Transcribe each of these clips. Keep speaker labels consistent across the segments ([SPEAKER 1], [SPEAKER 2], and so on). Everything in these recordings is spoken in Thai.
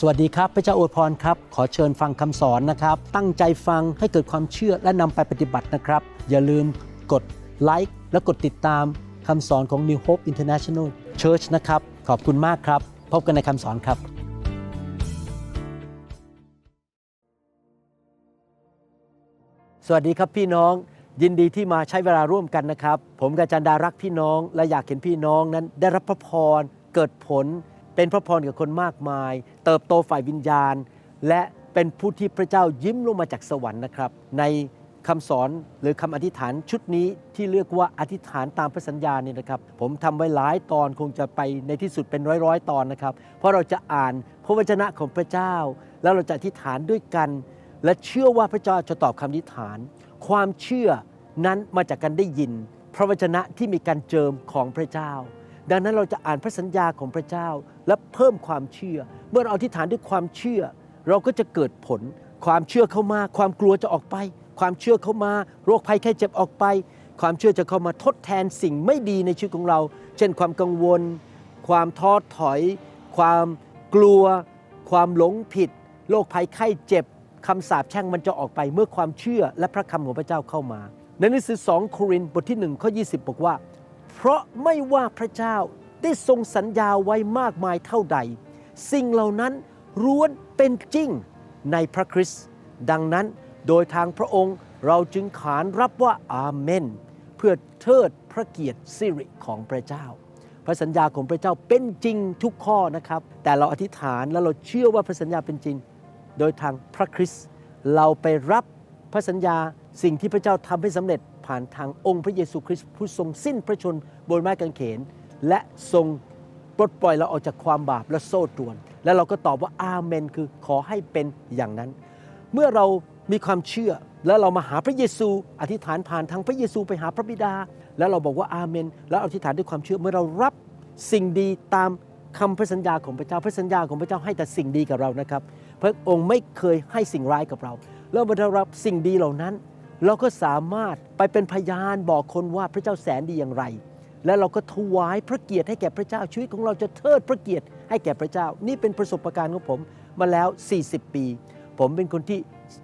[SPEAKER 1] สวัสดีครับ พระเจ้าอวยพรครับ ขอเชิญฟังคำสอนนะครับ ตั้งใจฟังให้เกิดความเชื่อและนำไปปฏิบัตินะครับ อย่าลืมกดไลค์และกดติดตามคำสอนของ New Hope International Church นะครับ ขอบคุณมากครับ พบกันในคำสอนครับสวัสดีครับพี่น้องยินดีที่มาใช้เวลาร่วมกันนะครับ ผมกับอาจันดารักพี่น้อง และอยากเห็นพี่น้องนั้นได้รับพระพรเกิดผล เป็นพระพรกับคนมากมาย เติบโตฝ่ายวิญญาณ และเป็นผู้ที่พระเจ้ายิ้มลงมาจากสวรรค์นะครับ ในคำสอนหรือคำอธิษฐานชุดนี้ที่เรียกว่าอธิษฐานตามพระสัญญาเนี่ยนะครับ ผมทำไว้หลายตอนคงจะไปในที่สุดเป็นร้อยๆ ตอนนะครับ เพราะเราจะอ่านพระวจนะของพระเจ้า แล้วเราจะอธิษฐานด้วยกัน และเชื่อว่าพระเจ้าจะตอบคำอธิษฐาน ความเชื่อนั้นมาจากการได้ยิน พระวจนะที่มีการเจิมของพระเจ้า ดังนั้นเราจะอ่านพระสัญญาของพระเจ้าและเพิ่มความเชื่อ เมื่อเราอธิษฐานด้วยความเชื่อ เราก็จะเกิดผล ความเชื่อเข้ามา ความกลัวจะออกไป ความเชื่อเข้ามา โรคภัยแค่เจ็บออกไป ความเชื่อจะเข้ามาทดแทนสิ่งไม่ดีในชีวิตของเรา เช่นความกังวล ความท้อถอย ความกลัว ความหลงผิด โรคภัยไข้เจ็บคำสาปแช่งมันจะออกไปเมื่อความเชื่อและพระคำของพระเจ้าเข้ามาในหนังสือ 2 โครินธ์บทที่1ข้อ20 บอกว่า เพราะไม่ว่าพระเจ้าได้ทรงสัญญาไว้มากมายเท่าใด สิ่งเหล่านั้นร้วนเป็นจริงในพระคริสต์ดังนั้นโดยทางพระองค์เราจึงขานรับว่าอาเมน เพื่อเทิดพระเกียรติสิริของพระเจ้า พระสัญญาของพระเจ้าเป็นจริงทุกข้อนะครับ แต่เราอธิษฐานแล้วเราเชื่อว่าพระสัญญาเป็นจริง โดยทางพระคริสต์เราไปรับพระสัญญาสิ่งที่พระเจ้าทำให้สำเร็จ ผ่านทางองค์พระเยซูคริสต์ผู้ทรงสิ้นพระชนบนไม้กางเขน และทรงปลดปล่อยเราออกจากความบาปและโซ่ตรวน แล้วเราก็ตอบว่าอาเมน คือขอให้เป็นอย่างนั้น เมื่อเรามีความเชื่อแล้วเรามาหาพระเยซูอธิษฐานผ่านทางพระเยซูไปหาพระบิดา แล้วเราบอกว่าอาเมน แล้วอธิษฐานด้วยความเชื่อเมื่อเรารับสิ่งดีตามคำพระสัญญาของพระเจ้าพระสัญญาของพระเจ้าให้แต่สิ่งดีกับเรานะครับ พระองค์ไม่เคยให้สิ่งร้ายกับเรา แล้วเมื่อเรารับสิ่งดีเหล่านั้น เราก็สามารถไปเป็นพยานบอกคนว่าพระเจ้าแสนดีอย่างไร และเราก็ถวายพระเกียรติให้แก่พระเจ้าชีวิตของเราจะเทิดพระเกียรติให้แก่พระเจ้า นี่เป็นประสบการณ์ของผมมาแล้ว 40 ปี ผมเป็นคนที่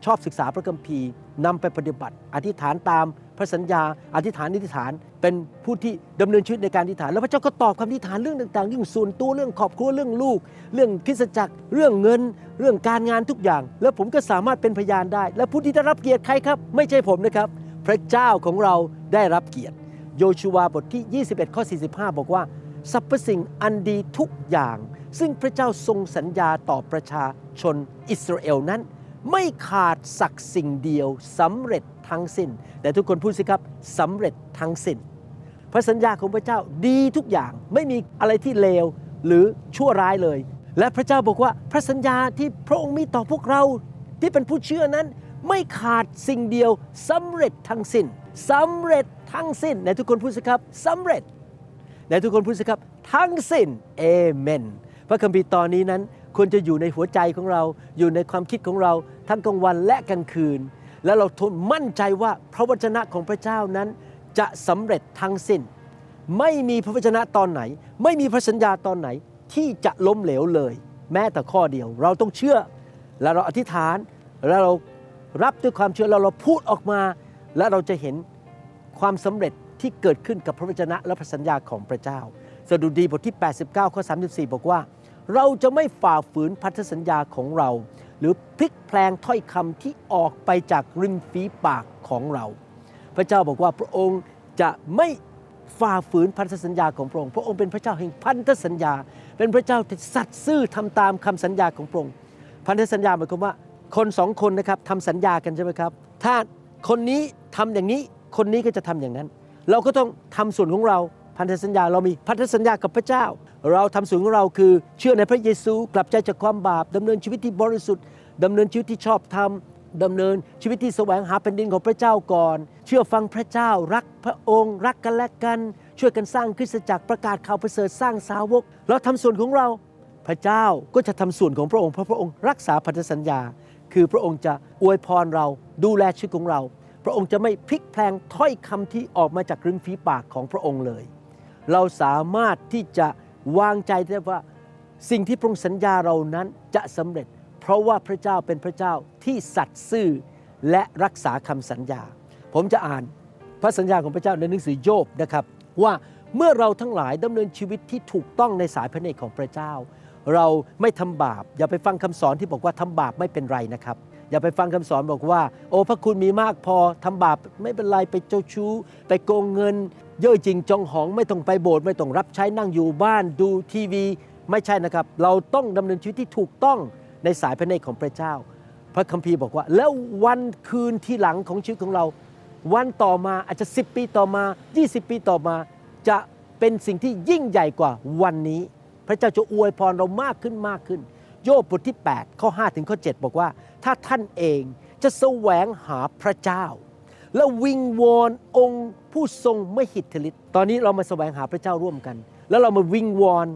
[SPEAKER 1] ชอบศึกษาพระคัมภีร์นำไปปฏิบัติ อธิษฐานตาม ระสัญญาอธิษฐานอธิษฐาน เป็นผู้ที่ดำเนินชีวิตในการอธิษฐาน แล้วพระเจ้าก็ตอบคำอธิษฐานเรื่องต่างๆเรื่องส่วนตัวเรื่องครอบครัวเรื่องลูก เรื่องคริสจักร เรื่องเงิน เรื่องการงานทุกอย่าง แล้วผมก็สามารถเป็นพยานได้ และผู้ที่ได้รับเกียรติใครครับ ไม่ใช่ผมนะครับ พระเจ้าของเราได้รับเกียรติ โยชูวาบทที่ 21ข้อ45 บอกว่าสรรพสิ่งอันดีทุกอย่าง ซึ่งพระเจ้าทรงสัญญาต่อประชาชนอิสราเอลนั้น ไม่ขาดสักสิ่งเดียวสำเร็จทั้งสิ้น แต่ทุกคนพูดสิครับสำเร็จทั้งสิ้น พระสัญญาของพระเจ้าดีทุกอย่างไม่มีอะไรที่เลวหรือชั่วร้ายเลย และพระเจ้าบอกว่าพระสัญญาที่พระองค์มีต่อพวกเราที่เป็นผู้เชื่อนั้น ไม่ขาดสิ่งเดียวสำเร็จทั้งสิ้นสำเร็จทั้งสิ้นในทุกคนพูดสิครับสำเร็จในทุกคนพูดสิครับทั้งสิ้นเอเมน พระคัมภีร์ตอนนี้นั้น ควรจะอยู่ในหัวใจของเรา อยู่ในความคิดของเราทั้งกลางวันและกลางคืน แล้วเราทนมั่นใจว่าพระวจนะของพระเจ้านั้น จะสำเร็จทั้งสิ้น ไม่มีพระวจนะตอนไหน ไม่มีพระสัญญาตอนไหนที่จะล้มเหลวเลย แม้แต่ข้อเดียว เราต้องเชื่อ และเราอธิษฐานแล้วเรารับด้วยความเชื่อแล้วเราพูดออกมา และเราจะเห็นความสำเร็จที่เกิดขึ้นกับพระวจนะและพระสัญญาของพระเจ้า สดุดีบทที่ 89 ข้อ 34 บอกว่า เราจะไม่ฝ่าฝืนพันธสัญญาของเรา หรือพลิกแพลงถ้อยคำที่ออกไปจากริมฝีปากของเรา พระเจ้าบอกว่าพระองค์จะไม่ฝ่าฝืนพันธสัญญาของพระองค์ พระองค์เป็นพระเจ้าแห่งพันธสัญญา เป็นพระเจ้าที่สัตย์ซื่อทำตามคำสัญญาของพระองค์ พันธสัญญาหมายความว่า คนสองคนนะครับทำสัญญากันใช่ไหมครับ ถ้าคนนี้ทำอย่างนี้ คนนี้ก็จะทำอย่างนั้น เราก็ต้องทำส่วนของเรา พันธสัญญา เรามีพันธสัญญากับพระเจ้า เราทำส่วนของเราคือเชื่อในพระเยซูกลับใจจากความบาปดำเนินชีวิตที่บริสุทธิ์ดำเนินชีวิตที่ชอบธรรมดำเนินชีวิตที่แสวงหาแผ่นดินของพระเจ้าก่อน เชื่อฟังพระเจ้ารักพระองค์ รักกันและกัน ช่วยกันสร้างคริสตจักรประกาศข่าวประเสริฐสร้างสาวก เราทำส่วนของเรา พระเจ้าก็จะทำส่วนของพระองค์เพราะพระองค์รักษาพันธสัญญา คือพระองค์จะอวยพรเราดูแลชีวิตของเรา พระองค์จะไม่พลิกแพลงถ้อยคำที่ออกมาจากริมฝีปากของพระองค์เลย เราสามารถที่จะ วางใจได้ว่าสิ่งที่พระองค์สัญญาเรานั้นจะสำเร็จ เพราะว่าพระเจ้าเป็นพระเจ้าที่สัตย์ซื่อและรักษาคำสัญญา ผมจะอ่านพระสัญญาของพระเจ้าในหนังสือโยบนะครับว่าเมื่อเราทั้งหลายดำเนินชีวิตที่ถูกต้องในสายพระเนตรของพระเจ้า เราไม่ทำบาปอย่าไปฟังคำสอนที่บอกว่าทำบาปไม่เป็นไรนะครับ อย่าไปฟังคำสอนบอกว่า โอ้พระคุณมีมากพอทำบาปไม่เป็นไรไปเจ้าชู้ ไปโกงเงิน เย่อจริงจองหองไม่ต้องไปโบสถ์ไม่ต้องรับใช้นั่งอยู่บ้านดูทีวี ไม่ใช่นะครับ เราต้องดำเนินชีวิตที่ถูกต้องในสายพระเนตรของพระเจ้า พระคัมภีร์บอกว่า แล้ววันคืนที่หลังของชีวิตของเรา วันต่อมาอาจจะ 10 ปีต่อมา 20 ปีต่อมาจะเป็นสิ่งที่ยิ่งใหญ่กว่าวันนี้ พระเจ้าจะอวยพรเรามากขึ้นมากขึ้น โยบบทที่ 8 ข้อ 5 ถึงข้อ 7 บอกว่า ถ้าท่านเองจะแสวงหาพระเจ้า และวิงวอนองค์ผู้ทรงไม่หิทธิฤทธิ์ตอนนี้เรามาแสวงหาพระเจ้าร่วมกัน แล้วเรามาวิงวอน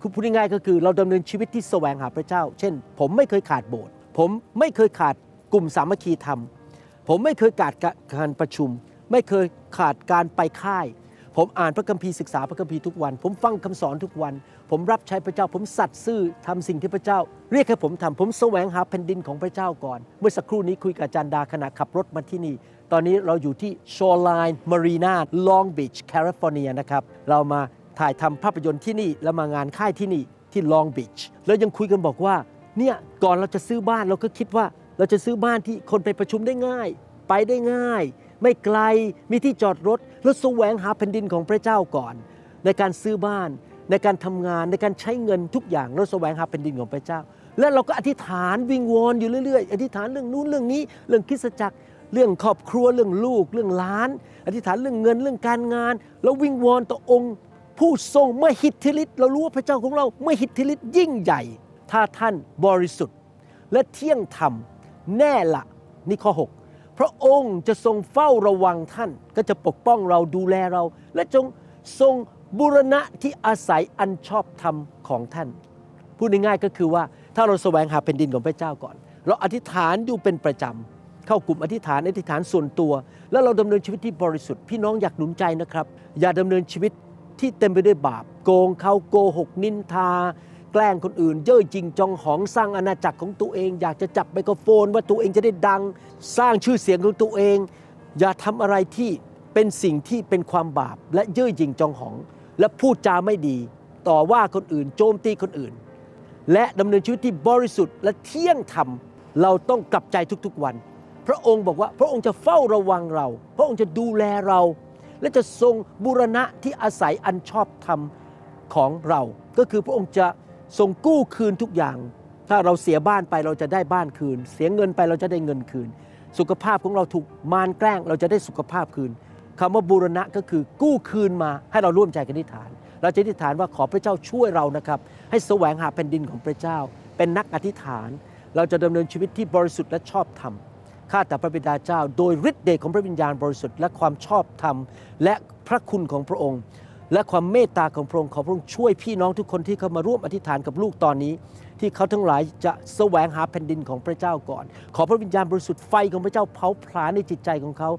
[SPEAKER 1] คือพูดง่ายๆก็คือเราดำเนินชีวิตที่แสวงหาพระเจ้า เช่น ผมไม่เคยขาดโบสถ์ผมไม่เคยขาดกลุ่มสามัคคีธรรม ผมไม่เคยขาดการประชุม ไม่เคยขาดการไปค่าย ผมอ่านพระคัมภีร์ศึกษาพระคัมภีร์ทุกวัน ผมฟังคำสอนทุกวัน ผมรับใช้พระเจ้า ผมสัตย์ซื่อทำสิ่งที่พระเจ้า เรียกให้ผมทำผมแสวงหาแผ่นดินของพระเจ้าก่อน เมื่อสักครู่นี้คุยกับอาจารย์ดาขณะขับรถมาที่นี่ ตอนนี้เราอยู่ที่ Shoreline Marina Long Beach California นะครับ เรามาถ่ายทำภาพยนตร์ที่นี่แล้วมางานค่ายที่นี่ที่ Long Beach แล้วยังคุยกันบอกว่าเนี่ยก่อนเราจะซื้อบ้านเราก็คิดว่า เราจะซื้อบ้านที่คนไปประชุมได้ง่าย ไปได้ง่าย ไม่ไกลมีที่จอดรถ แล้วแสวงหาแผ่นดินของพระเจ้าก่อน ในการซื้อบ้าน ในการทำงานในการใช้เงินทุกอย่างเราแสวงหาแผ่นดินของพระเจ้า และเราก็อธิษฐานวิงวอนอยู่เรื่อยๆ อธิษฐานเรื่องนู้นเรื่องนี้เรื่องคริสจักรเรื่องครอบครัวเรื่องลูก เรื่องล้าน อธิษฐานเรื่องเงินเรื่องการงาน แล้ววิงวอนต่อองค์ผู้ทรงไม่หิทธิฤทธิ์เรารู้ว่าพระเจ้าของเราไม่หิทธิฤทธิ์ยิ่งใหญ่ ถ้าท่านบริสุทธิ์ และเที่ยงธรรมแน่ละนี่ข้อ 6 พระองค์จะทรงเฝ้าระวังท่าน ก็จะปกป้องเราดูแลเรา และจงทรงบุรณะที่อาศัยอันชอบธรรมของท่าน พูดง่ายๆก็คือว่าถ้าเราแสวงหาแผ่นดินของพระเจ้าก่อน เราอธิษฐานอยู่เป็นประจำเข้ากลุ่มอธิษฐานอธิษฐานส่วนตัว แล้วเราดำเนินชีวิตที่บริสุทธิ์พี่น้องอยากหนุนใจนะครับ อย่าดำเนินชีวิตที่เต็มไปด้วยบาป โกงเขาโกหกนินทา แกล้งคนอื่น เย่อจริงจองหองสร้างอาณาจักรของตัวเอง อยากจะจับไมโครโฟน ว่าตัวเองจะได้ดัง สร้างชื่อเสียงของตัวเอง อย่าทำอะไรที่เป็นสิ่งที่เป็นความบาป และเย่อจริงจองหอง และพูดจาไม่ดี ต่อว่าคนอื่นโจมตีคนอื่น และดำเนินชีวิตที่บริสุทธิ์และเที่ยงธรรมเราต้องกลับใจทุกๆวัน พระองค์บอกว่าพระองค์จะเฝ้าระวังเรา พระองค์จะดูแลเรา และจะทรงบูรณะที่อาศัยอันชอบธรรมของเรา ก็คือพระองค์จะ ทรงกู้คืนทุกอย่าง ถ้าเราเสียบ้านไปเราจะได้บ้านคืน เสียเงินไปเราจะได้เงินคืน สุขภาพของเราถูกมารแกล้ง เราจะได้สุขภาพคืนคำว่าบูรณะก็คือกู้คืนมาให้เราร่วมใจกันอธิษฐาน เราจะอธิษฐานว่าขอพระเจ้าช่วยเรานะครับ ให้แสวงหาแผ่นดินของพระเจ้า เป็นนักอธิษฐาน เราจะดำเนินชีวิตที่บริสุทธิ์และชอบธรรมข้าแต่พระบิดาเจ้า โดยฤทธิ์เดชของพระวิญญาณบริสุทธิ์และความชอบธรรม และพระคุณของพระองค์ และความเมตตาของพระองค์ขอพระองค์ช่วยพี่น้องทุกคนที่เข้ามาร่วมอธิษฐานกับลูกตอนนี้ ที่เขาทั้งหลายจะแสวงหาแผ่นดินของพระเจ้าก่อน ขอพระวิญญาณบริสุทธิ์ไฟของพระเจ้าเผาผลาญในจิตใจของเขา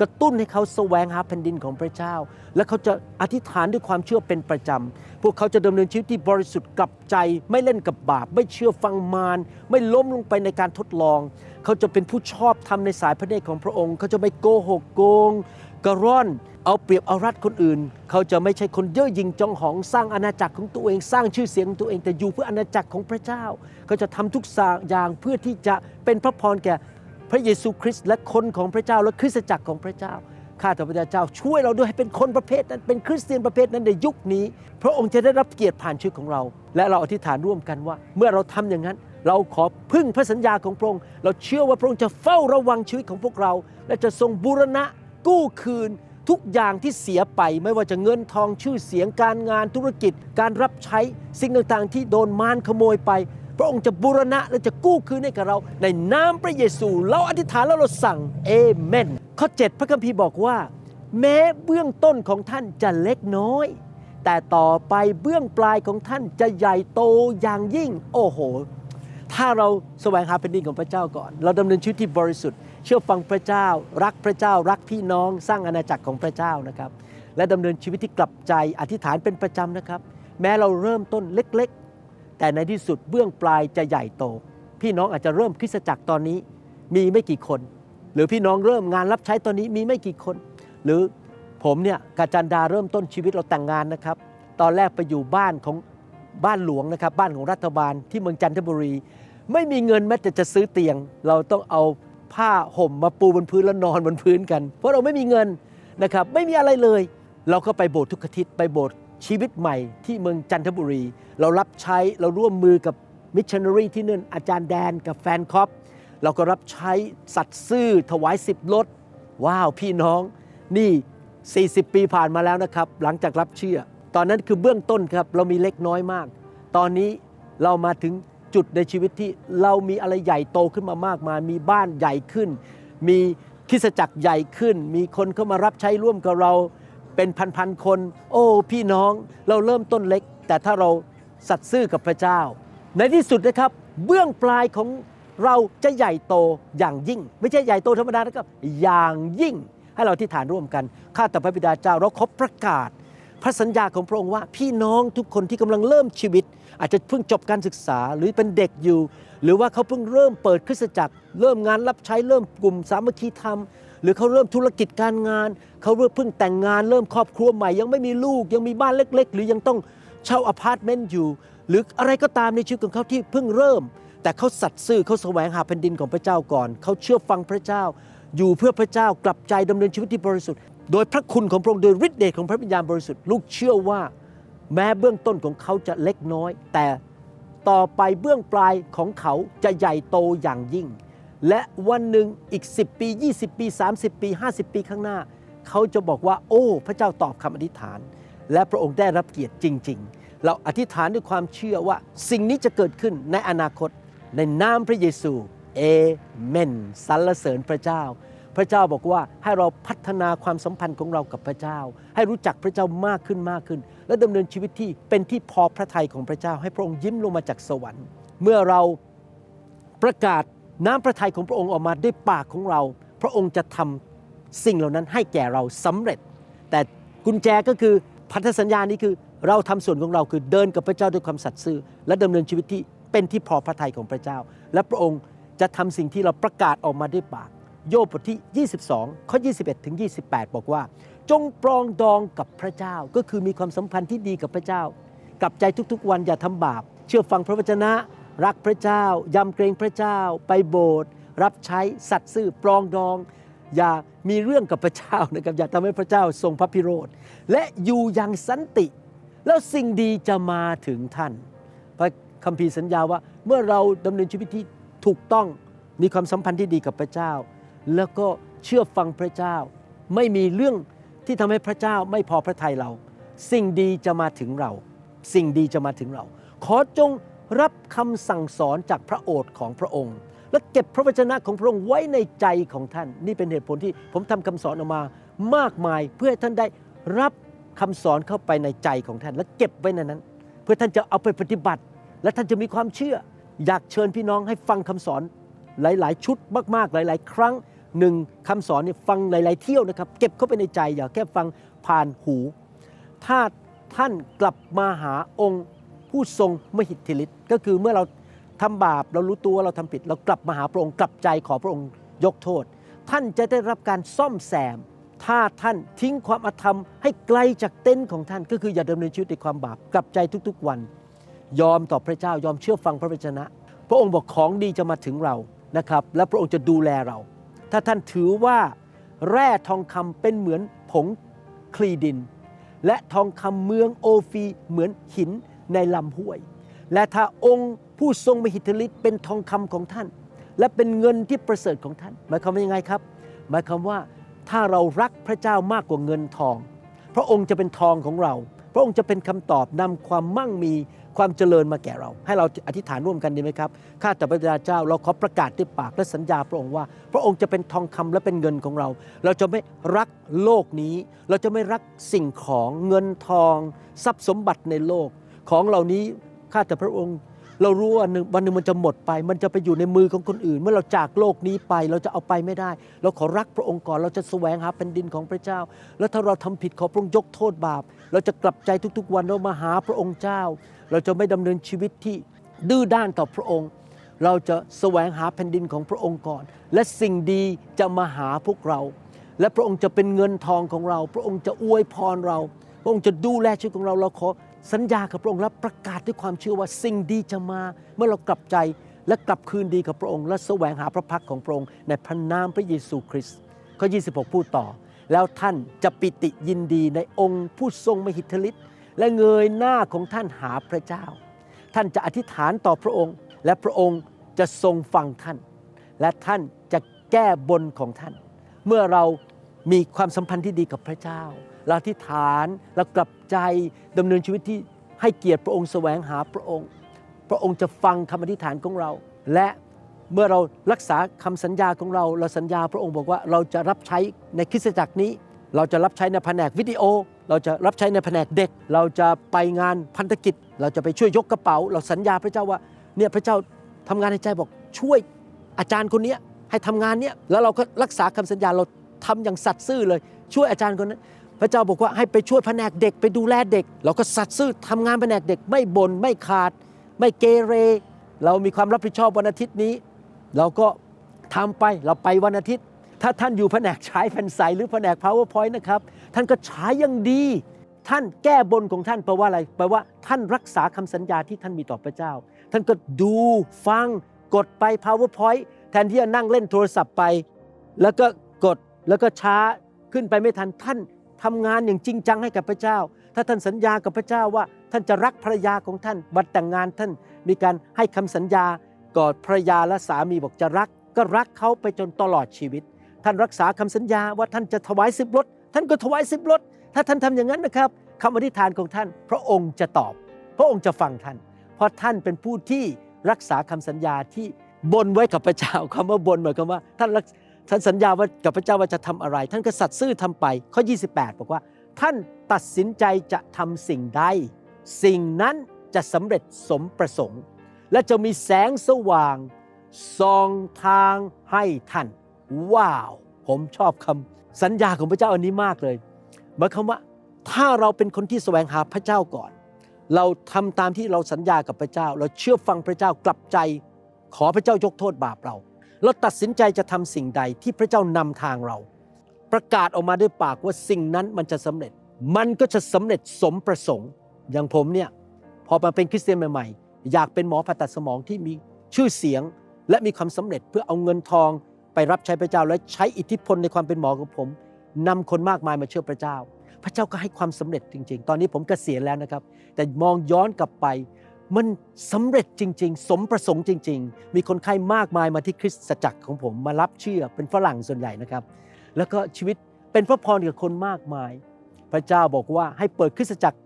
[SPEAKER 1] กระตุ้นให้เขาแสวงหาแผ่นดินของพระเจ้า และเขาจะอธิษฐานด้วยความเชื่อเป็นประจำพวกเขาจะดำเนินชีวิตที่บริสุทธิ์กับใจ ไม่เล่นกับบาป ไม่เชื่อฟังมารไม่ล้มลงไปในการทดลอง เขาจะเป็นผู้ชอบธรรมในสายพระเนตรของพระองค์ เขาจะไม่โกหกโกงกระร่อน เอาเปรียบเอารัดคนอื่น เขาจะไม่ใช่คนเย่อหยิ่งจองหองสร้างอาณาจักรของตัวเองสร้างชื่อเสียงของตัวเองแต่อยู่เพื่ออาณาจักรของพระเจ้า เขาจะทำทุกสอย่างเพื่อที่จะเป็นพระพรแก่พระเยซูคริสต์และคนของพระเจ้าและคริสตจักรของพระเจ้าข้าแต่พระเจ้าช่วยเราด้วยให้เป็นคนประเภทนั้นเป็นคริสเตียนประเภทนั้นในยุคนี้ พระองค์จะได้รับเกียรติผ่านชีวิตของเรา และเราอธิษฐานร่วมกันว่า เมื่อเราทำอย่างนั้น เราขอพึ่งพระสัญญาของพระองค์ เราเชื่อว่าพระองค์จะเฝ้าระวังชีวิตของพวกเรา และจะทรงบูรณะกู้คืน ทุกอย่างที่เสียไปไม่ว่าจะเงินทองชื่อเสียงการงานธุรกิจ การรับใช้สิ่งต่างๆ ที่โดนมารขโมยไป พระองค์จะบูรณะและจะกู้คืนให้กับเรา ในนามพระเยซู เราอธิษฐานแล้วเราสั่งเอเมนข้อ 7 พระคัมภีร์บอกว่า แม้เบื้องต้นของท่านจะเล็กน้อย แต่ต่อไปเบื้องปลายของท่านจะใหญ่โตอย่างยิ่ง โอ้โห ถ้าเราแสวงหาแผ่นดินของพระเจ้าก่อน เราดำเนินชีวิตที่บริสุทธิ์ ชื่อฟังพระเจ้า รักพระเจ้า รักพี่น้องสร้างอาณาจักรของพระเจ้านะครับ และดำเนินชีวิตที่กลับใจอธิษฐานเป็นประจำนะครับ แม้เราเริ่มต้นเล็กๆ แต่ในที่สุดเบื้องปลายจะใหญ่โต พี่น้องอาจจะเริ่มคริสตจักรตอนนี้มีไม่กี่คน หรือพี่น้องเริ่มงานรับใช้ตอนนี้มีไม่กี่คน หรือผมเนี่ยกาจันดาเริ่มต้นชีวิตเราแต่งงานนะครับ ตอนแรกไปอยู่บ้านของบ้านหลวงนะครับ บ้านของรัฐบาลที่เมืองจันทบุรี ไม่มีเงินแม้แต่จะซื้อเตียง เราต้องเอา ผ้าห่มมาปูบนพื้นแล้วนอนบนพื้นกัน เพราะเราไม่มีเงินนะครับไม่มีอะไรเลย เราก็ไปโบสถ์ทุกอาทิตย์ไปโบสถ์ชีวิตใหม่ที่เมืองจันทบุรี เรารับใช้เราร่วมมือกับมิชชันนารีที่นั่นอาจารย์แดนกับแฟนคอปเราก็รับใช้สัตว์ซื่อถวายสิบรถว้าวพี่น้องนี่ 40 ปีผ่านมาแล้วนะครับ หลังจากรับเชื่อ ตอนนั้นคือเบื้องต้นครับ เรามีเล็กน้อยมาก ตอนนี้เรามาถึง จุดในชีวิตที่เรามีอะไรใหญ่โตขึ้นมามากมาย มีบ้านใหญ่ขึ้น มีคริสจักรใหญ่ขึ้น มีคนเข้ามารับใช้ร่วมกับเราเป็นพันๆคน โอ้พี่น้องเราเริ่มต้นเล็ก แต่ถ้าเราสัตย์ซื่อกับพระเจ้า ในที่สุดนะครับ เบื้องปลายของเราจะใหญ่โตอย่างยิ่ง ไม่ใช่ใหญ่โตธรรมดานะครับอย่างยิ่งให้เราที่ฐานร่วมกันข้าแต่พระบิดาเจ้าเราขอประกาศ พระสัญญาของพระองค์ว่าพี่น้องทุกคนที่กำลังเริ่มชีวิต อาจจะเพิ่งจบการศึกษาหรือเป็นเด็กอยู่ หรือว่าเขาเพิ่งเริ่มเปิดคริสตจักร เริ่มงานรับใช้เริ่มกลุ่มสามัคคีธรรม หรือเขาเริ่มธุรกิจการงาน เขาเริ่มเพิ่งแต่งงานเริ่มครอบครัวใหม่ ยังไม่มีลูกยังมีบ้านเล็ก ๆ หรือยังต้องเช่าอพาร์ตเมนต์อยู่ หรืออะไรก็ตามในชีวิตของเขาที่เพิ่งเริ่ม แต่เขาสัตย์ซื่อเขาแสวงหาแผ่นดินของพระเจ้าก่อน เขาเชื่อฟังพระเจ้า อยู่เพื่อพระเจ้ากลับใจดำเนินชีวิตที่บริสุทธิ์โดยพระคุณของพระองค์โดยฤทธิ์เดชของพระวิญญาณบริสุทธิ์ลูกเชื่อว่า แม้เบื้องต้นของเขาจะเล็กน้อย แต่ต่อไปเบื้องปลายของเขาจะใหญ่โตอย่างยิ่ง และวันหนึ่งอีก 10 ปี 20 ปี 30 ปี 50 ปีข้างหน้า เขาจะบอกว่า โอ้ พระเจ้าตอบคำอธิษฐาน และพระองค์ได้รับเกียรติจริง ๆ เราอธิษฐานด้วยความเชื่อว่าสิ่งนี้จะเกิดขึ้นในอนาคตในนามพระเยซูเอเมนสรรเสริญพระเจ้า พระเจ้าบอกว่าให้เราพัฒนาความสัมพันธ์ของเรากับพระเจ้า ให้รู้จักพระเจ้ามากขึ้นมากขึ้น และดำเนินชีวิตที่เป็นที่พอพระทัยของพระเจ้า ให้พระองค์ยิ้มลงมาจากสวรรค์ เมื่อเราประกาศน้ำพระทัยของพระองค์ออกมาด้วยปากของเรา พระองค์จะทำสิ่งเหล่านั้นให้แก่เราสำเร็จ แต่กุญแจก็คือพันธสัญญานี้คือเราทำส่วนของเราคือเดินกับพระเจ้าด้วยความสัตย์ซื่อ และดำเนินชีวิตที่เป็นที่พอพระทัยของพระเจ้า และพระองค์จะทำสิ่งที่เราประกาศออกมาด้วยปาก โยบบทที่ 22 ข้อ 21 ถึง 28 บอกว่า จงปรองดองกับพระเจ้าก็คือมีความสัมพันธ์ที่ดีกับพระเจ้า กับใจทุกๆ วันอย่าทำบาป เชื่อฟังพระวจนะ รักพระเจ้า ยำเกรงพระเจ้า ไปโบสถ์รับใช้สัตย์ซื่อปรองดอง อย่ามีเรื่องกับพระเจ้านะครับอย่าทำให้พระเจ้าทรงพระพิโรธและอยู่อย่างสันติ แล้วสิ่งดีจะมาถึงท่าน พระคัมภีร์สัญญาว่าเมื่อเราดำเนินชีวิตที่ถูกต้องมีความสัมพันธ์ที่ดีกับพระเจ้า แล้วก็เชื่อฟังพระเจ้า ไม่มีเรื่องที่ทำให้พระเจ้าไม่พอพระทัยเรา สิ่งดีจะมาถึงเรา สิ่งดีจะมาถึงเรา ขอจงรับคำสั่งสอนจากพระโอษฐ์ของพระองค์ และเก็บพระวจนะของพระองค์ไว้ในใจของท่าน นี่เป็นเหตุผลที่ผมทำคำสอนออกมามากมาย เพื่อให้ท่านได้รับคำสอนเข้าไปในใจของท่าน และเก็บไว้ในนั้น เพื่อท่านจะเอาไปปฏิบัติ และท่านจะมีความเชื่อ อยากเชิญพี่น้องให้ฟังคำสอนหลาย ๆ ชุดมาก ๆ หลาย ๆ ครั้ง หนึ่งคำสอนเนี่ยฟังหลาย ๆ เที่ยวนะครับ เก็บเข้าไปในใจอย่าแค่ฟังผ่านหู ถ้าท่านกลับมาหาองค์ผู้ทรงมหิทธิฤทธิ์ก็คือเมื่อเราทำบาปเรารู้ตัวเราทำผิด เรากลับมาหาพระองค์กลับใจขอพระองค์ยกโทษ ท่านจะได้รับการซ่อมแซม ถ้าท่านทิ้งความอธรรม ให้ไกลจากเต็นท์ของท่าน ก็คืออย่าดำเนินชีวิตในความบาปกลับใจทุกๆวัน ยอมต่อพระเจ้ายอมเชื่อฟังพระวจนะ พระองค์บอกของดีจะมาถึงเรานะครับ และพระองค์จะดูแลเรา ถ้าท่านถือว่าแร่ทองคำเป็นเหมือนผงคลีดิน และทองคำเมืองโอฟีเหมือนหินในลำห้วย และถ้าองค์ผู้ทรงมหิทธิฤทธิ์เป็นทองคำของท่าน และเป็นเงินที่ประเสริฐของท่าน หมายความว่ายังไงครับ หมายความว่าถ้าเรารักพระเจ้ามากกว่าเงินทอง พระองค์จะเป็นทองของเรา พระองค์จะเป็นคำตอบนำความมั่งมี ความเจริญมาแก่เรา ให้เราอธิษฐานร่วมกันดีไหมครับข้าแต่พระบิดาเจ้าเราขอประกาศด้วยปากและสัญญาพระองค์ว่า พระองค์จะเป็นทองคำและเป็นเงินของเรา เราจะไม่รักโลกนี้ เราจะไม่รักสิ่งของเงินทอง ทรัพย์สมบัติในโลกของเหล่านี้ข้าแต่พระองค์ เรารู้ว่าวันหนึ่งมันจะหมดไป มันจะไปอยู่ในมือของคนอื่น เมื่อเราจากโลกนี้ไปเราจะเอาไปไม่ได้ เราขอรักพระองค์ก่อนเราจะแสวงหาแผ่นดินของพระเจ้า แล้วถ้าเราทำผิดขอพระองค์ยกโทษบาป เราจะกลับใจทุกๆ วันเรามาหาพระองค์เจ้า เราจะไม่ดำเนินชีวิตที่ดื้อด้านต่อพระองค์ เราจะแสวงหาแผ่นดินของพระองค์ก่อน และสิ่งดีจะมาหาพวกเรา และพระองค์จะเป็นเงินทองของเรา พระองค์จะอวยพรเรา พระองค์จะดูแลชีวิตของเราเราขอ สัญญากับพระองค์และประกาศด้วยความเชื่อว่าสิ่งดีจะมา เมื่อเรากลับใจและกลับคืนดีกับพระองค์ และแสวงหาพระพักของพระองค์ในพระนามพระเยซูคริสต์ข้อ 26 พูดต่อ แล้วท่านจะปิติยินดีในองค์ผู้ทรงมหิทธิฤทธิ์และเงยหน้าของท่านหาพระเจ้า ท่านจะอธิษฐานต่อพระองค์ และพระองค์จะทรงฟังท่าน และท่านจะแก้บนของท่าน เมื่อเรามีความสัมพันธ์ที่ดีกับพระเจ้า เราอธิษฐานเรากลับใจดำเนินชีวิตที่ให้เกียรติพระองค์แสวงหาพระองค์ พระองค์จะฟังคำอธิษฐานของเรา และเมื่อเรารักษาคำสัญญาของเรา เราสัญญาพระองค์บอกว่าเราจะรับใช้ในคริสตจักรนี้ เราจะรับใช้ในแผนกวิดีโอ เราจะรับใช้ในแผนกเด็ก เราจะไปงานพันธกิจ เราจะไปช่วยยกกระเป๋า เราสัญญาพระเจ้าว่าเนี่ยพระเจ้าทำงานในใจบอกช่วยอาจารย์คนนี้ให้ทำงานเนี้ยแล้วเราก็รักษาคำสัญญาเราทำอย่างสัตย์ซื่อเลย ช่วยอาจารย์คนนั้น พระเจ้าบอกว่าให้ไปช่วยแผนกเด็กไปดูแลเด็ก เราก็สัตย์ซื่อทำงานแผนกเด็กไม่บน่นไม่ขาด ไม่เกเร เรามีความรับผิดชอบวันอาทิตย์นี้ เราก็ทำไปเราไปวันอาทิตย์ ถ้าท่านอยู่แผนกใช้แผ่นใสหรือแผนก powerpoint นะครับท่านก็ใช้อย่างดี ท่านแก้บนของท่านแปลว่าอะไรแปลว่าท่านรักษาคำสัญญาที่ท่านมีต่อพระเจ้า ท่านก็ดูฟังกดไป powerpoint แทนที่จะนั่งเล่นโทรศัพท์ไป แล้วก็กดแล้วก็ช้าขึ้นไปไม่ทันท่าน ทำงานอย่างจริงจังให้กับพระเจ้า ถ้าท่านสัญญากับพระเจ้าว่าท่านจะรักภรรยาของท่านบัดแต่งงานท่านมีการให้คำสัญญากอดภรรยาและสามีบอกจะรัก ก็รักเขาไปจนตลอดชีวิต ท่านรักษาคำสัญญาว่าท่านจะถวายสิบรถท่านก็ถวายสิบรถถ้าท่านทำอย่างนั้นนะครับคำอธิษฐานของท่าน พระองค์จะตอบ พระองค์จะฟังท่าน เพราะท่านเป็นผู้ที่รักษาคำสัญญาที่บนไว้กับพระเจ้าคำว่าบนหมายความว่าท่านรัก ท่านสัญญาว่ากับพระเจ้าว่าจะทำอะไร ท่านก็สัตย์ซื่อทำไป ข้อ 28 บอกว่า ท่านตัดสินใจจะทำสิ่งใด สิ่งนั้นจะสำเร็จสมประสงค์ และจะมีแสงสว่างส่องทางให้ท่าน ว้าว ผมชอบคำสัญญาของพระเจ้าอันนี้มากเลยหมายความว่าถ้าเราเป็นคนที่แสวงหาพระเจ้าก่อน เราทำตามที่เราสัญญากับพระเจ้า เราเชื่อฟังพระเจ้ากลับใจ ขอพระเจ้ายกโทษบาปเรา เราตัดสินใจจะทำสิ่งใดที่พระเจ้านำทางเรา ประกาศออกมาด้วยปากว่าสิ่งนั้นมันจะสำเร็จ มันก็จะสำเร็จสมประสงค์ อย่างผมเนี่ยพอมาเป็นคริสเตียนใหม่ๆ อยากเป็นหมอผ่าตัดสมองที่มีชื่อเสียง และมีความสำเร็จเพื่อเอาเงินทองไปรับใช้พระเจ้าและใช้อิทธิพลในความเป็นหมอของผมนำคนมากมายมาเชื่อพระเจ้า พระเจ้าก็ให้ความสำเร็จจริง ๆ ตอนนี้ผมกเกษียณแล้วนะครับ แต่มองย้อนกลับไป มันสำเร็จจริง ๆ สมประสงค์จริง ๆ มีคนไข้มากมายมาที่คริสตจักรของผมมารับเชื่อเป็นฝรั่งส่วนใหญ่นะครับ แล้วก็ชีวิตเป็นพระพรกับคนมากมาย พระเจ้าบอกว่าให้เปิดคริสตจักร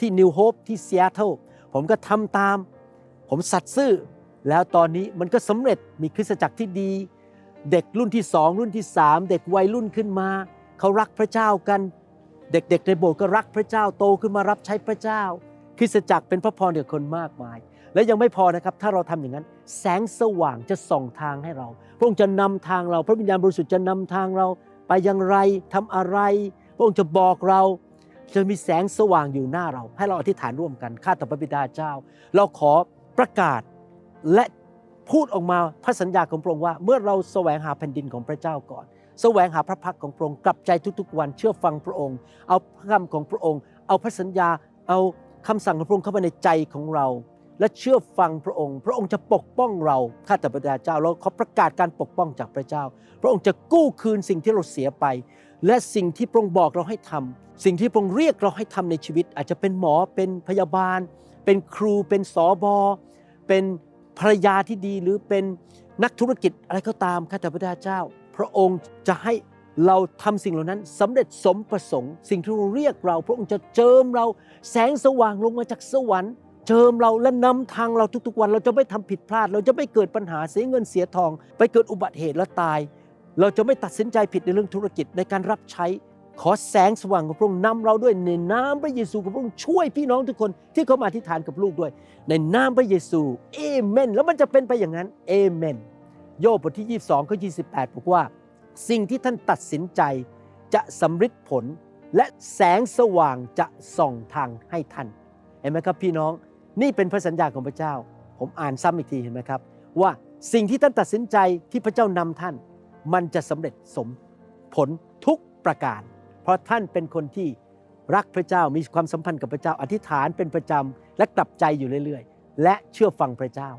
[SPEAKER 1] ที่นิวโฮปที่ซีแอตเทิลผมก็ทำตาม ผมสัตย์ซื่อ แล้วตอนนี้มันก็สำเร็จมีคริสตจักรที่ดี เด็กรุ่นที่สองรุ่นที่สามเด็กวัยรุ่นขึ้นมาเขารักพระเจ้ากัน เด็กๆในโบสถ์ก็รักพระเจ้าโตขึ้นมารับใช้พระเจ้า คริสตจักรเป็นพระพรแก่คนมากมาย และยังไม่พอนะครับ ถ้าเราทำอย่างนั้น แสงสว่างจะส่องทางให้เรา พระองค์จะนำทางเรา พระวิญญาณบริสุทธิ์จะนำทางเรา ไปอย่างไรทำอะไร พระองค์จะบอกเราจะมีแสงสว่างอยู่หน้าเรา ให้เราอธิษฐานร่วมกันข้าแต่พระบิดาเจ้า เราขอประกาศและพูดออกมาพระสัญญาของพระองค์ว่า เมื่อเราแสวงหาแผ่นดินของพระเจ้าก่อน แสวงหาพระพักของพระองค์กลับใจทุกๆ วันเชื่อฟังพระองค์ เอาพระคำของพระองค์ เอาพระสัญญาเอา คำสั่งของพระองค์เข้ามาในใจของเรา และเชื่อฟังพระองค์ พระองค์จะปกป้องเราข้าแต่พระเจ้าเราขอประกาศการปกป้องจากพระเจ้า พระองค์จะกู้คืนสิ่งที่เราเสียไป และสิ่งที่พระองค์บอกเราให้ทำสิ่งที่พระองค์เรียกเราให้ทำในชีวิต อาจจะเป็นหมอเป็นพยาบาล เป็นครูเป็นสอบอเป็นภรรยาที่ดีหรือเป็นนักธุรกิจอะไรก็ตามข้าแต่พระเจ้า พระองค์จะให้ เราทำสิ่งเหล่านั้นสำเร็จสมประสงค์ สิ่งที่เราเรียกเรา พระองค์จะเจิมเราแสงสว่างลงมาจากสวรรค์ เจิมเราและนำทางเราทุกๆวัน เราจะไม่ทำผิดพลาด เราจะไม่เกิดปัญหาเสียเงินเสียทอง ไปเกิดอุบัติเหตุและตาย เราจะไม่ตัดสินใจผิดในเรื่องธุรกิจในการรับใช้ ขอแสงสว่างของพระองค์นำเราด้วยในนามพระเยซูของพระองค์ช่วยพี่น้องทุกคนที่เขามาอธิษฐานกับลูกด้วย ในนามพระเยซูเอเมน แล้วมันจะเป็นไปอย่างนั้นเอเมนโยบบทที่ 22ข้อ28บอกว่า สิ่งที่ท่านตัดสินใจจะสำฤทธิ์ผลและแสงสว่างจะส่องทางให้ท่าน เห็นไหมครับพี่น้องนี่เป็นพระสัญญาของพระเจ้า ผมอ่านซ้ำอีกทีเห็นไหมครับ ว่าสิ่งที่ท่านตัดสินใจที่พระเจ้านำท่าน มันจะสำเร็จสมผลทุกประการ เพราะท่านเป็นคนที่รักพระเจ้ามีความสัมพันธ์กับพระเจ้า อธิษฐานเป็นประจำและกลับใจอยู่เรื่อย ๆ และเชื่อฟังพระเจ้า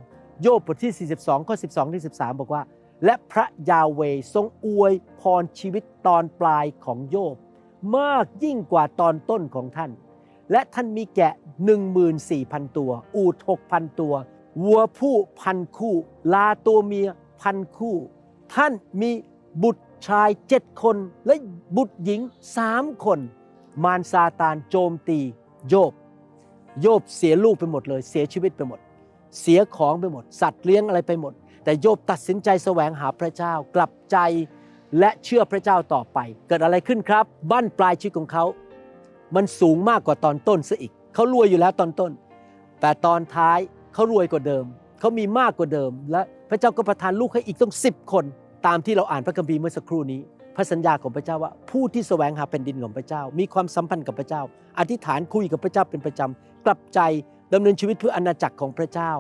[SPEAKER 1] โยบบทที่ 42 ข้อ 12ที่13 บอกว่า และพระยาเวทรงอวยพรชีวิตตอนปลายของโยบ มากยิ่งกว่าตอนต้นของท่าน และท่านมีแกะ 14,000 ตัว อูฐ6,000 ตัว วัวผู้พันคู่ ลาตัวเมียพันคู่ ท่านมีบุตรชายเจ็ดคนและบุตรหญิงสามคน มารซาตานโจมตี โยบ โยบเสียลูกไปหมดเลย เสียชีวิตไปหมด เสียของไปหมด สัตว์เลี้ยงอะไรไปหมด แต่โยบตัดสินใจแสวงหาพระเจ้ากลับใจและเชื่อพระเจ้าต่อไป เกิดอะไรขึ้นครับ บ้านปลายชีวิตของเขา มันสูงมากกว่าตอนต้นซะอีก เขารวยอยู่แล้วตอนต้น แต่ตอนท้ายเขารวยกว่าเดิม เขามีมากกว่าเดิม และพระเจ้าก็ประทานลูกให้อีกต้องสิบคนตามที่เราอ่านพระคัมภีร์เมื่อสักครู่นี้ พระสัญญาของพระเจ้าว่า ผู้ที่แสวงหาแผ่นดินของพระเจ้า มีความสัมพันธ์กับพระเจ้า อธิษฐานคุยกับพระเจ้าเป็นประจำกลับใจดำเนินชีวิตเพื่ออาณาจักรของพระเจ้า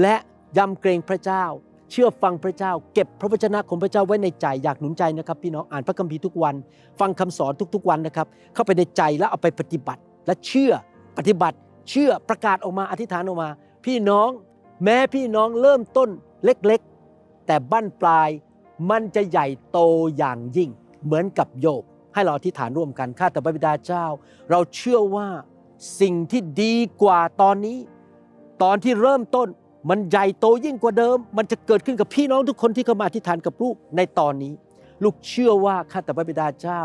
[SPEAKER 1] และ ยำเกรงพระเจ้า เชื่อฟังพระเจ้า เก็บพระวจนะของพระเจ้าไว้ในใจอยากหนุนใจนะครับ พี่น้องอ่านพระคัมภีร์ทุกวัน ฟังคำสอนทุกๆวันนะครับ เข้าไปในใจแล้วเอาไปปฏิบัติ และเชื่อปฏิบัติ เชื่อประกาศออกมาอธิษฐานออกมา พี่น้องแม้พี่น้องเริ่มต้นเล็กๆ แต่บั้นปลายมันจะใหญ่โตอย่างยิ่งเหมือนกับโยบให้เราอธิษฐานร่วมกันข้าแต่พระบิดาเจ้า เราเชื่อว่าสิ่งที่ดีกว่าตอนนี้ ตอนที่เริ่มต้น มันใหญ่โตยิ่งกว่าเดิม มันจะเกิดขึ้นกับพี่น้องทุกคนที่เข้ามาอธิษฐานกับลูกในตอนนี้ ลูกเชื่อว่าข้าแต่พระบิดาเจ้า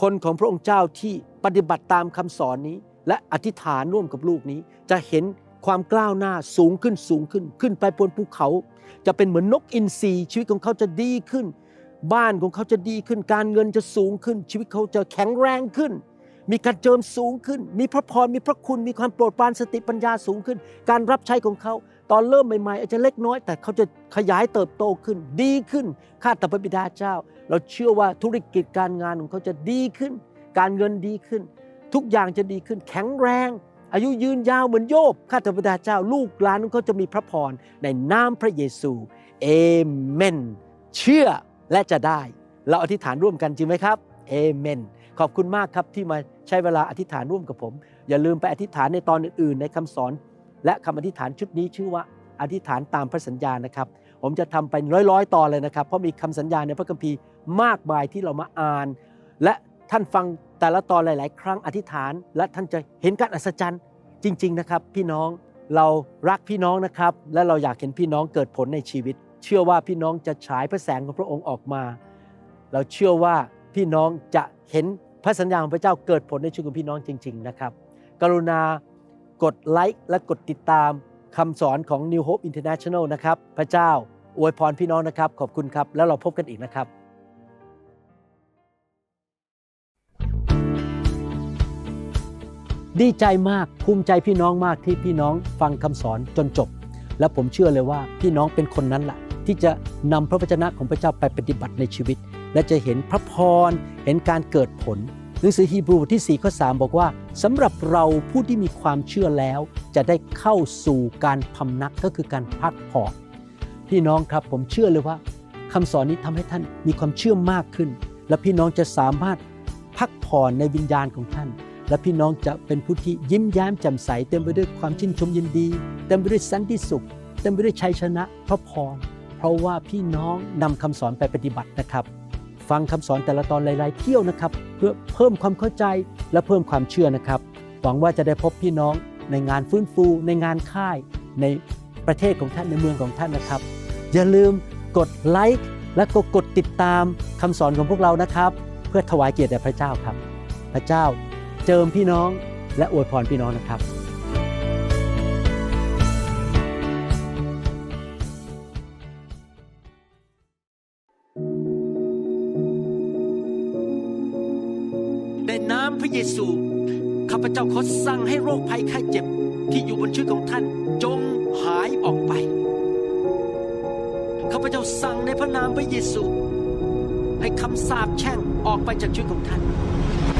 [SPEAKER 1] คนของพระองค์เจ้าที่ปฏิบัติตามคำสอนนี้ และอธิษฐานร่วมกับลูกนี้ จะเห็นความกล้าวหน้าสูงขึ้นสูงขึ้น ขึ้นไปบนภูเขา จะเป็นเหมือนนกอินทรีชีวิตของเขาจะดีขึ้น บ้านของเขาจะดีขึ้น การเงินจะสูงขึ้น ชีวิตเขาจะแข็งแรงขึ้นมีการเจิมสูงขึ้น มีพระพร มีพระคุณ มีความโปรดปรานสติปัญญาสูงขึ้น การรับใช้ของเขา ตอนเริ่มใหม่ๆอาจจะเล็กน้อย แต่เขาจะขยายเติบโตขึ้นดีขึ้นข้าแต่พระบิดาเจ้า เราเชื่อว่าธุรกิจการงานของเขาจะดีขึ้น การเงินดีขึ้น ทุกอย่างจะดีขึ้น แข็งแรง อายุยืนยาวเหมือนโยบข้าแต่พระบิดาเจ้า ลูกหลานของเขาจะมีพระพรในนามพระเยซูเอเมนเชื่อและจะได้ เราอธิษฐานร่วมกันจริงไหมครับเอเมนขอบคุณมากครับที่มาใช้เวลาอธิษฐานร่วมกับผม อย่าลืมไปอธิษฐานในตอนอื่นๆ ในคำสอน และคำอธิษฐานชุดนี้ชื่อว่าอธิษฐานตามพระสัญญานะครับ ผมจะทำเป็นร้อยๆ ตอนเลยนะครับ เพราะมีคำสัญญาในพระคัมภีร์มากมายที่เรามาอ่าน และท่านฟังแต่ละตอนหลาย ๆ ครั้งอธิษฐาน และท่านจะเห็นการอัศจรรย์จริง ๆ นะครับ พี่น้องเรารักพี่น้องนะครับ และเราอยากเห็นพี่น้องเกิดผลในชีวิต เชื่อว่าพี่น้องจะฉายพระแสงของพระองค์ออกมา เราเชื่อว่าพี่น้องจะเห็นพระสัญญาของพระเจ้าเกิดผลในชีวิตของพี่น้องจริง ๆ นะครับ กรุณา กดไลค์และกดติดตามคำสอนของ New Hope International นะครับ พระเจ้าอวยพรพี่น้องนะครับ ขอบคุณครับ แล้วเราพบกันอีกนะครับดีใจมากภูมิใจพี่น้องมากที่พี่น้องฟังคำสอนจนจบ และผมเชื่อเลยว่าพี่น้องเป็นคนนั้นแหละที่จะนำพระวจนะของพระเจ้าไปปฏิบัติในชีวิต และจะเห็นพระพรเห็นการเกิดผล หนังสือฮีบรูบทที่ 4 ข้อ 3 บอกว่าสำหรับเราผู้ที่มีความเชื่อแล้ว จะได้เข้าสู่การพำนักก็คือการพักผ่อนพี่น้องครับผมเชื่อเลยว่าคำสอนนี้ทำให้ท่านมีความเชื่อมากขึ้น และพี่น้องจะสามารถพักผ่อนในวิญญาณของท่าน และพี่น้องจะเป็นผู้ที่ยิ้มแย้มแจ่มใส เต็มไปด้วยความชื่นชมยินดี เต็มไปด้วยสันติสุข เต็มไปด้วยชัยชนะพระพรเพราะว่าพี่น้องนำคำสอนไปปฏิบัตินะครับ ฟังคำสอนแต่ละตอนหลาย ๆ เที่ยวนะครับ เพื่อเพิ่มความเข้าใจและเพิ่มความเชื่อนะครับ หวังว่าจะได้พบพี่น้องในงานฟื้นฟู ในงานค่าย ในประเทศของท่านในเมืองของท่านนะครับ อย่าลืมกดไลค์และก็กดติดตามคำสอนของพวกเรานะครับ เพื่อถวายเกียรติแด่พระเจ้าครับ พระเจ้าเจิมพี่น้องและอวยพรพี่น้องนะครับ พเจ้าขอสั่งให้โรคภัยไข้เจ็บที่อยู่บนชีวิตของท่านจงหายออกไปข้าพเจ้าสั่งในพระนามพระเยซู ให้คำสาปแช่งออกไปจากชีวิตของท่าน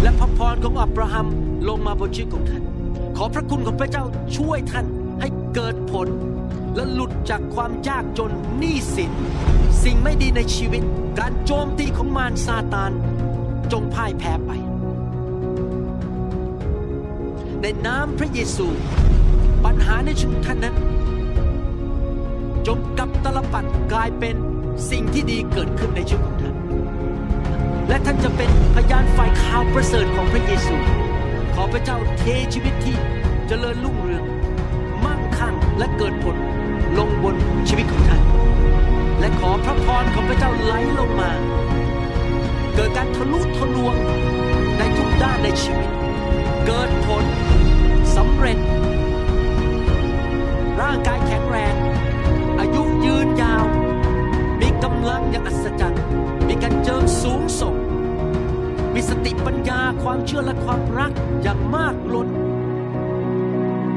[SPEAKER 1] และพระพรของอับราฮัมลงมาบนชีวิตของท่าน ขอพระคุณของพระเจ้าช่วยท่านให้เกิดผล และหลุดจากความยากจนหนี้สิน สิ่งไม่ดีในชีวิต การโจมตีของมารซาตานจงพ่ายแพ้ไป ในนามพระเยซู ปัญหาในชีวิตท่านนั้น จงกลับตลปัดกลายเป็นสิ่งที่ดีเกิดขึ้นในชีวิตของท่าน และท่านจะเป็นพยานฝ่ายข่าวประเสริฐของพระเยซู ขอพระเจ้าเทชีวิตที่จเจริญรุ่งเรือง มั่งคั่งและเกิดผลลงบนชีวิตของท่าน และขอพระพรของพระเจ้าไหลลงมา เกิดการทะลุทะลวงในทุกด้านในชีวิต เกิดผลสำเร็จ ร่างกายแข็งแรง อายุยืนยาว มีกำลังอย่างอัศจรรย์ มีการเจิมสูงส่ง มีสติปัญญาความเชื่อและความรักอย่างมากล้น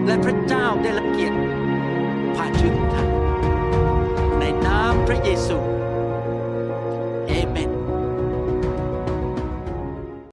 [SPEAKER 1] และพระเจ้าได้รับเกียรติผ่านชีวิตของท่านในนามพระเยซู